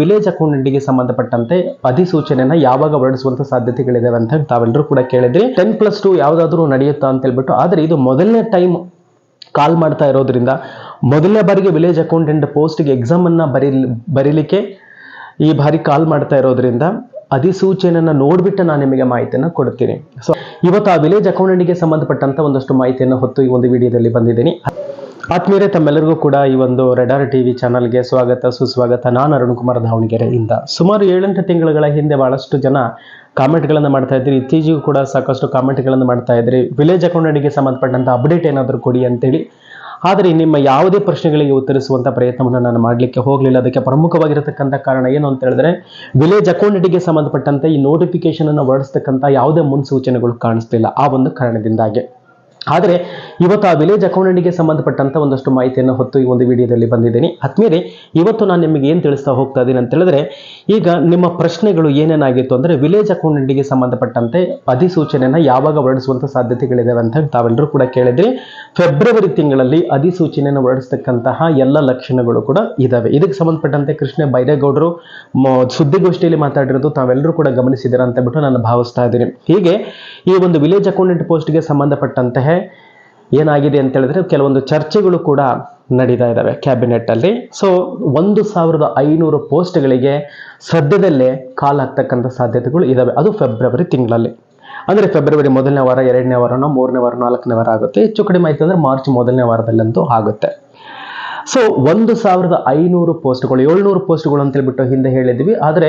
Village ಅಕೌಂಟೆಂಟ್ಗೆ ಸಂಬಂಧಪಟ್ಟಂತೆ ಅಧಿಸೂಚನೆಯನ್ನ ಯಾವಾಗ ಹೊರಡಿಸುವಂತ ಸಾಧ್ಯತೆಗಳಿದಾವೆ ಅಂತ ತಾವೆಲ್ಲರೂ ಕೂಡ ಕೇಳಿದ್ರಿ. ಟೆನ್ ಪ್ಲಸ್ ಟು ಯಾವ್ದಾದ್ರು ನಡೆಯುತ್ತಾ ಅಂತ ಹೇಳ್ಬಿಟ್ಟು, ಆದ್ರೆ ಇದು ಮೊದಲನೇ ಟೈಮ್ ಕಾಲ್ ಮಾಡ್ತಾ ಇರೋದ್ರಿಂದ ಮೊದಲನೇ ಬಾರಿಗೆ ವಿಲೇಜ್ ಅಕೌಂಟೆಂಟ್ ಪೋಸ್ಟ್ಗೆ ಎಕ್ಸಾಮ್ ಅನ್ನ ಬರೀ ಬರೀಲಿಕ್ಕೆ ಈ ಬಾರಿ ಕಾಲ್ ಮಾಡ್ತಾ ಇರೋದ್ರಿಂದ ಅಧಿಸೂಚನೆಯನ್ನ ನೋಡ್ಬಿಟ್ಟು ನಾನು ನಿಮಗೆ ಮಾಹಿತಿಯನ್ನು ಕೊಡ್ತೀನಿ. ಸೊ ಇವತ್ತು ಆ ವಿಲೇಜ್ ಅಕೌಂಟೆಂಟ್ಗೆ ಸಂಬಂಧಪಟ್ಟಂತ ಒಂದಷ್ಟು ಮಾಹಿತಿಯನ್ನು ಹೊತ್ತು ಈ ಒಂದು ವಿಡಿಯೋದಲ್ಲಿ ಬಂದಿದ್ದೀನಿ. ಆತ್ಮೀಯರೇ, ತಮ್ಮೆಲ್ಲರಿಗೂ ಕೂಡ ಈ ಒಂದು ರೆಡಾರ್ ಟಿವಿ ಚಾನಲ್ಗೆ ಸ್ವಾಗತ, ಸುಸ್ವಾಗತ. ನಾನು ಅರುಣ್ ಕುಮಾರ್ ದಾವಣಗೆರೆಯಿಂದ. ಸುಮಾರು ಏಳೆಂಟು ತಿಂಗಳುಗಳ ಹಿಂದೆ ಬಹಳಷ್ಟು ಜನ ಕಾಮೆಂಟ್ಗಳನ್ನು ಮಾಡ್ತಾ ಇದ್ರಿ. ಇತ್ತೀಚೆಗೂ ಕೂಡ ಸಾಕಷ್ಟು ಕಾಮೆಂಟ್ಗಳನ್ನು ಮಾಡ್ತಾ ಇದ್ರಿ. ವಿಲೇಜ್ ಅಕೌಂಟೆಂಟ್ಗೆ ಸಂಬಂಧಪಟ್ಟಂತ ಅಪ್ಡೇಟ್ ಏನಾದರೂ ಕೊಡಿ ಅಂತೇಳಿ. ಆದರೆ ನಿಮ್ಮ ಯಾವುದೇ ಪ್ರಶ್ನೆಗಳಿಗೆ ಉತ್ತರಿಸುವಂಥ ಪ್ರಯತ್ನವನ್ನು ನಾನು ಮಾಡಲಿಕ್ಕೆ ಹೋಗಲಿಲ್ಲ. ಅದಕ್ಕೆ ಪ್ರಮುಖವಾಗಿರತಕ್ಕಂಥ ಕಾರಣ ಏನು ಅಂತ ಹೇಳಿದ್ರೆ ವಿಲೇಜ್ ಅಕೌಂಟೆಂಟ್ಗೆ ಸಂಬಂಧಪಟ್ಟಂತೆ ಈ ನೋಟಿಫಿಕೇಶನ್ ಅನ್ನು ಹೊರಡಿಸ್ತಕ್ಕಂಥ ಯಾವುದೇ ಮುನ್ಸೂಚನೆಗಳು ಕಾಣಿಸ್ತಿಲ್ಲ. ಆ ಒಂದು ಕಾರಣದಿಂದಾಗಿ. ಆದರೆ ಇವತ್ತು ಆ ವಿಲೇಜ್ ಅಕೌಂಟೆಂಟ್ಗೆ ಸಂಬಂಧಪಟ್ಟಂತ ಒಂದಷ್ಟು ಮಾಹಿತಿಯನ್ನು ಹೊತ್ತು ಈ ಒಂದು ವಿಡಿಯೋದಲ್ಲಿ ಬಂದಿದ್ದೀನಿ. ಆದ್ಮೇಲೆ ಇವತ್ತು ನಾನು ನಿಮಗೆ ಏನು ತಿಳಿಸ್ತಾ ಹೋಗ್ತಾ ಇದ್ದೀನಿ ಅಂತ ಹೇಳಿದ್ರೆ, ಈಗ ನಿಮ್ಮ ಪ್ರಶ್ನೆಗಳು ಏನೇನಾಗಿತ್ತು ಅಂದ್ರೆ ವಿಲೇಜ್ ಅಕೌಂಟೆಂಟ್ಗೆ ಸಂಬಂಧಪಟ್ಟಂತೆ ಅಧಿಸೂಚನೆಯನ್ನು ಯಾವಾಗ ಹೊರಡಿಸುವಂಥ ಸಾಧ್ಯತೆಗಳಿದಾವೆ ಅಂತ ತಾವೆಲ್ಲರೂ ಕೂಡ ಕೇಳಿದ್ರಿ. ಫೆಬ್ರವರಿ ತಿಂಗಳಲ್ಲಿ ಅಧಿಸೂಚನೆಯನ್ನು ಹೊರಡಿಸ್ತಕ್ಕಂತಹ ಎಲ್ಲ ಲಕ್ಷಣಗಳು ಕೂಡ ಇದಾವೆ. ಇದಕ್ಕೆ ಸಂಬಂಧಪಟ್ಟಂತೆ ಕೃಷ್ಣ ಬೈರೇಗೌಡರು ಸುದ್ದಿಗೋಷ್ಠಿಯಲ್ಲಿ ಮಾತಾಡಿರೋದು ತಾವೆಲ್ಲರೂ ಕೂಡ ಗಮನಿಸಿದ್ದೀರಾ ಅಂತ ಬಿಟ್ಟು ನಾನು ಭಾವಿಸ್ತಾ ಇದ್ದೀನಿ. ಹೀಗೆ ಈ ಒಂದು ವಿಲೇಜ್ ಅಕೌಂಟೆಂಟ್ ಪೋಸ್ಟ್ಗೆ ಸಂಬಂಧಪಟ್ಟಂತಹ ಏನಾಗಿದೆ ಅಂತ ಹೇಳಿದ್ರೆ ಕೆಲವೊಂದು ಚರ್ಚೆಗಳು ಕೂಡ ನಡೀತಾ ಇದ್ದಾವೆ ಕ್ಯಾಬಿನೆಟ್ ಅಲ್ಲಿ ಸೊ ಒಂದು ಸಾವಿರದ ಐನೂರು ಪೋಸ್ಟ್ಗಳಿಗೆ ಸದ್ಯದಲ್ಲೇ ಕಾಲ್ ಹಾಕ್ತಕ್ಕಂಥ ಸಾಧ್ಯತೆಗಳು ಇದಾವೆ ಅದು ಫೆಬ್ರವರಿ ತಿಂಗಳಲ್ಲಿ. ಅಂದ್ರೆ ಫೆಬ್ರವರಿ ಮೊದಲನೇ ವಾರ, ಎರಡನೇ ವಾರನೋ, ಮೂರನೇ ವಾರ ನಾಲ್ಕನೇ ವಾರ ಆಗುತ್ತೆ. ಹೆಚ್ಚು ಕಡಿಮೆ ಆಯ್ತು ಅಂದ್ರೆ ಮಾರ್ಚ್ ಮೊದಲನೇ ವಾರದಲ್ಲಂತೂ ಆಗುತ್ತೆ. ಸೊ ಒಂದು ಸಾವಿರದ ಐನೂರು ಪೋಸ್ಟ್ಗಳು, ಏಳ್ನೂರು ಪೋಸ್ಟ್ಗಳು ಅಂತ ಹೇಳ್ಬಿಟ್ಟು ಹಿಂದೆ ಹೇಳಿದ್ವಿ. ಆದರೆ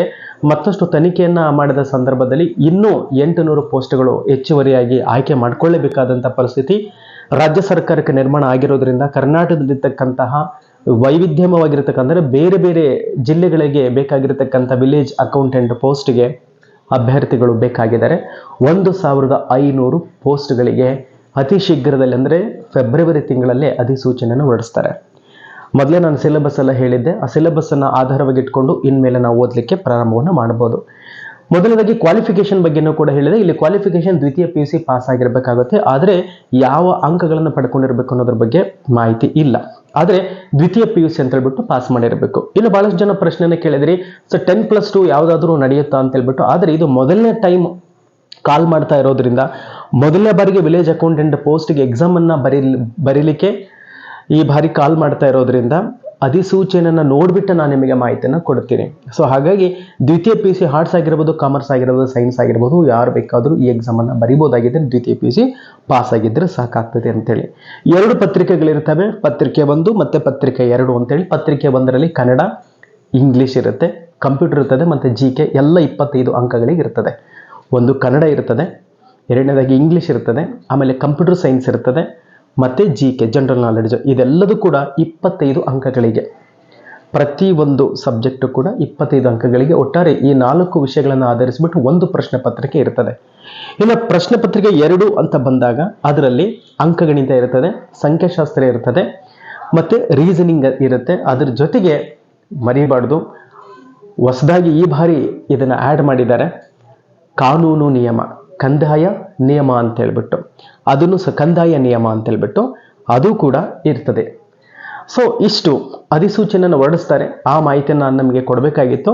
ಮತ್ತಷ್ಟು ತನಿಖೆಯನ್ನು ಮಾಡಿದ ಸಂದರ್ಭದಲ್ಲಿ ಇನ್ನೂ ಎಂಟುನೂರು ಪೋಸ್ಟ್ಗಳು ಹೆಚ್ಚುವರಿಯಾಗಿ ಆಯ್ಕೆ ಮಾಡಿಕೊಳ್ಳಬೇಕಾದಂಥ ಪರಿಸ್ಥಿತಿ ರಾಜ್ಯ ಸರ್ಕಾರಕ್ಕೆ ನಿರ್ಮಾಣ ಆಗಿರೋದ್ರಿಂದ ಕರ್ನಾಟಕದಲ್ಲಿರ್ತಕ್ಕಂತಹ ವೈವಿಧ್ಯಮವಾಗಿರ್ತಕ್ಕಂಥ ಬೇರೆ ಬೇರೆ ಜಿಲ್ಲೆಗಳಿಗೆ ಬೇಕಾಗಿರತಕ್ಕಂಥ ವಿಲೇಜ್ ಅಕೌಂಟೆಂಟ್ ಪೋಸ್ಟ್ಗೆ ಅಭ್ಯರ್ಥಿಗಳು ಬೇಕಾಗಿದ್ದಾರೆ. ಒಂದು ಸಾವಿರದ ಐನೂರು ಪೋಸ್ಟ್ಗಳಿಗೆ ಅತಿ ಶೀಘ್ರದಲ್ಲಿ ಅಂದರೆ ಫೆಬ್ರವರಿ ತಿಂಗಳಲ್ಲೇ ಅಧಿಸೂಚನೆಯನ್ನು ಹೊರಡಿಸ್ತಾರೆ. ಮೊದಲೇ ನಾನು ಸಿಲೆಬಸ್ ಎಲ್ಲ ಹೇಳಿದ್ದೆ. ಆ ಸಿಲೆಬಸ್ ಅನ್ನ ಆಧಾರವಾಗಿ ಇಟ್ಕೊಂಡು ಇನ್ಮೇಲೆ ನಾವು ಓದಲಿಕ್ಕೆ ಪ್ರಾರಂಭವನ್ನು ಮಾಡಬಹುದು. ಮೊದಲನೇದಾಗಿ ಕ್ವಾಲಿಫಿಕೇಶನ್ ಬಗ್ಗೆನೂ ಕೂಡ ಹೇಳಿದೆ. ಇಲ್ಲಿ ಕ್ವಾಲಿಫಿಕೇಶನ್ ದ್ವಿತೀಯ ಪಿ ಯು ಸಿ ಪಾಸ್ ಆಗಿರಬೇಕಾಗುತ್ತೆ. ಆದರೆ ಯಾವ ಅಂಕಗಳನ್ನು ಪಡ್ಕೊಂಡಿರಬೇಕು ಅನ್ನೋದ್ರ ಬಗ್ಗೆ ಮಾಹಿತಿ ಇಲ್ಲ. ಆದರೆ ದ್ವಿತೀಯ ಪಿ ಯು ಸಿ ಅಂತ ಹೇಳ್ಬಿಟ್ಟು ಪಾಸ್ ಮಾಡಿರಬೇಕು. ಇನ್ನು ಬಹಳಷ್ಟು ಜನ ಪ್ರಶ್ನೆನ ಕೇಳಿದ್ರಿ. ಸೊ ಟೆನ್ ಪ್ಲಸ್ ಟು ಯಾವುದಾದ್ರೂ ನಡೆಯುತ್ತಾ ಅಂತ ಹೇಳ್ಬಿಟ್ಟು, ಆದರೆ ಇದು ಮೊದಲನೇ ಟೈಮ್ ಕಾಲ್ ಮಾಡ್ತಾ ಇರೋದ್ರಿಂದ ಮೊದಲನೇ ಬಾರಿಗೆ ವಿಲೇಜ್ ಅಕೌಂಟೆಂಟ್ ಪೋಸ್ಟ್ಗೆ ಎಕ್ಸಾಮನ್ನು ಬರೀ ಬರೀಲಿಕ್ಕೆ ಈ ಬಾರಿ ಕಾಲ್ ಮಾಡ್ತಾ ಇರೋದ್ರಿಂದ ಅಧಿಸೂಚನೆಯನ್ನು ನೋಡಿಬಿಟ್ಟು ನಾನು ನಿಮಗೆ ಮಾಹಿತಿಯನ್ನು ಕೊಡ್ತೀನಿ. ಸೊ ಹಾಗಾಗಿ ದ್ವಿತೀಯ ಪಿ ಸಿ ಆರ್ಟ್ಸ್ ಆಗಿರ್ಬೋದು ಕಾಮರ್ಸ್ ಆಗಿರ್ಬೋದು ಸೈನ್ಸ್ ಆಗಿರ್ಬೋದು, ಯಾರು ಬೇಕಾದರೂ ಈ ಎಕ್ಸಾಮನ್ನು ಬರಿಬೋದಾಗಿದೆ. ದ್ವಿತೀಯ ಪಿ ಸಿ ಪಾಸ್ ಆಗಿದ್ದರೆ ಸಾಕಾಗ್ತದೆ ಅಂತೇಳಿ. ಎರಡು ಪತ್ರಿಕೆಗಳಿರ್ತವೆ. ಪತ್ರಿಕೆ ಒಂದು ಮತ್ತು ಪತ್ರಿಕೆ ಎರಡು ಅಂತೇಳಿ. ಪತ್ರಿಕೆ ಒಂದರಲ್ಲಿ ಕನ್ನಡ ಇಂಗ್ಲೀಷ್ ಇರುತ್ತೆ ಕಂಪ್ಯೂಟರ್ ಇರ್ತದೆ ಮತ್ತು ಜಿ ಕೆ ಎಲ್ಲ ಇಪ್ಪತ್ತೈದು ಅಂಕಗಳಿಗೆ ಇರ್ತದೆ. ಒಂದು ಕನ್ನಡ ಇರ್ತದೆ, ಎರಡನೇದಾಗಿ ಇಂಗ್ಲೀಷ್ ಇರ್ತದೆ, ಆಮೇಲೆ ಕಂಪ್ಯೂಟರ್ ಸೈನ್ಸ್ ಇರ್ತದೆ. ಮತ್ತೆ ಜಿ ಕೆ ಜನರಲ್ ನಾಲೆಡ್ಜ್ ಇದೆಲ್ಲದೂ ಕೂಡ ಇಪ್ಪತ್ತೈದು ಅಂಕಗಳಿಗೆ. ಪ್ರತಿ ಒಂದು ಸಬ್ಜೆಕ್ಟು ಕೂಡ ಇಪ್ಪತ್ತೈದು ಅಂಕಗಳಿಗೆ ಒಟ್ಟಾರೆ ಈ ನಾಲ್ಕು ವಿಷಯಗಳನ್ನು ಆಧರಿಸಿಬಿಟ್ಟು ಒಂದು ಪ್ರಶ್ನೆ ಪತ್ರಿಕೆ ಇರ್ತದೆ. ಇನ್ನು ಪ್ರಶ್ನೆ ಪತ್ರಿಕೆ ಎರಡು ಅಂತ ಬಂದಾಗ ಅದರಲ್ಲಿ ಅಂಕಗಣಿತ ಇರ್ತದೆ, ಸಂಖ್ಯಾಶಾಸ್ತ್ರ ಇರ್ತದೆ, ಮತ್ತು ರೀಸನಿಂಗ್ ಇರುತ್ತೆ. ಅದ್ರ ಜೊತೆಗೆ ಮರಿಬಾರ್ದು, ಹೊಸದಾಗಿ ಈ ಬಾರಿ ಇದನ್ನು ಆ್ಯಡ್ ಮಾಡಿದ್ದಾರೆ, ಕಾನೂನು ನಿಯಮ. ಕಂದಾಯ ನಿಯಮ ಅಂತ ಹೇಳ್ಬಿಟ್ಟು, ಅದನ್ನು ಸಹ ಕಂದಾಯ ನಿಯಮ ಅಂತ ಹೇಳ್ಬಿಟ್ಟು ಅದು ಕೂಡ ಇರ್ತದೆ. ಸೊ ಇಷ್ಟು ಅಧಿಸೂಚನೆಯನ್ನು ಹೊರಡಿಸ್ತಾರೆ. ಆ ಮಾಹಿತಿಯನ್ನು ನಮಗೆ ಕೊಡಬೇಕಾಗಿತ್ತು.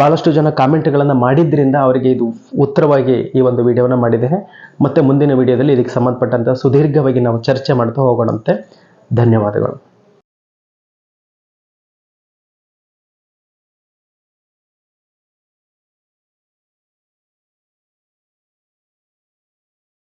ಭಾಳಷ್ಟು ಜನ ಕಾಮೆಂಟ್ಗಳನ್ನು ಮಾಡಿದ್ದರಿಂದ ಅವರಿಗೆ ಇದು ಉತ್ತರವಾಗಿ ಈ ಒಂದು ವಿಡಿಯೋನ ಮಾಡಿದ್ದೇನೆ. ಮತ್ತೆ ಮುಂದಿನ ವಿಡಿಯೋದಲ್ಲಿ ಇದಕ್ಕೆ ಸಂಬಂಧಪಟ್ಟಂತ ಸುದೀರ್ಘವಾಗಿ ನಾವು ಚರ್ಚೆ ಮಾಡ್ತಾ ಹೋಗೋಣಂತೆ. ಧನ್ಯವಾದಗಳು.